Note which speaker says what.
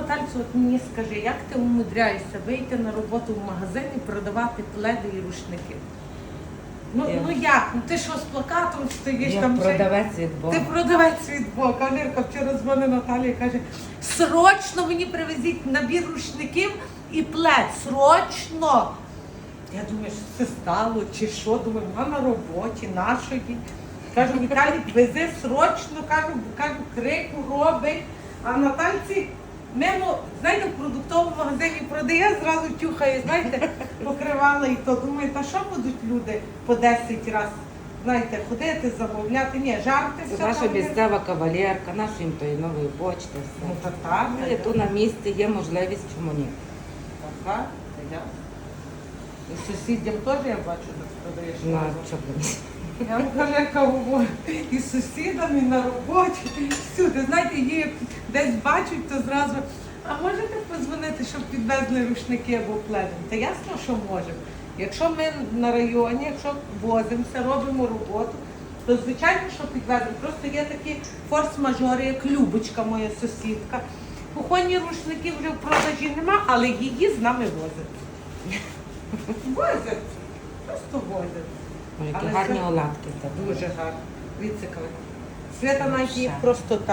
Speaker 1: Натальцю, от мені скажи, як ти умудряєшся вийти на роботу в магазин і продавати пледи і рушники? Ну,
Speaker 2: Я-
Speaker 1: ну як? Ну ти що з плакатом стоїш
Speaker 2: Я
Speaker 1: там? ще-
Speaker 2: продавець від Бога.
Speaker 1: Ти продавець від Бога. Валерка вчора дзвонить Наталія і каже, срочно мені привезіть набір рушників і плед. Срочно. Я думаю, що це стало чи що? Думаю, вона на роботі, нашої. Кажу, Віталій, вези срочно, кажу, кажу, крику робить. А Натальці мимо, знаєте, в продуктовому магазині продає, зразу тюхає, знаєте, покривала і то. Думаю, та що будуть люди по 10 разів, знаєте, ходити, замовляти? Ні, жарти все.
Speaker 2: наша
Speaker 1: там є.
Speaker 2: місцева кавалерка, наша їм то і нової почти,
Speaker 1: Ну,
Speaker 2: все.
Speaker 1: та так,
Speaker 2: Ну, і тут на місці є можливість, чому ні.
Speaker 1: та я. І сусідям теж я бачу, продаєш.
Speaker 2: На чому?
Speaker 1: Я яка говорю, і з сусідами, на роботі, всюди. Знаєте, її десь бачать, то зразу. А можете подзвонити, щоб підвезли рушники або пледи? Та ясно, що можемо. Якщо ми на районі, якщо возимося, робимо роботу, то звичайно, що підвеземо. Просто є такі форс-мажори, як Любочка, моя сусідка. Кухонні рушники вже в продажі нема, але її з нами возять. Возять. Просто возять.
Speaker 2: Які
Speaker 1: Але
Speaker 2: гарні
Speaker 1: це-
Speaker 2: оладки в тебе.
Speaker 1: Дуже гарно. Дивіться, коли. Свята навіть їх просто так.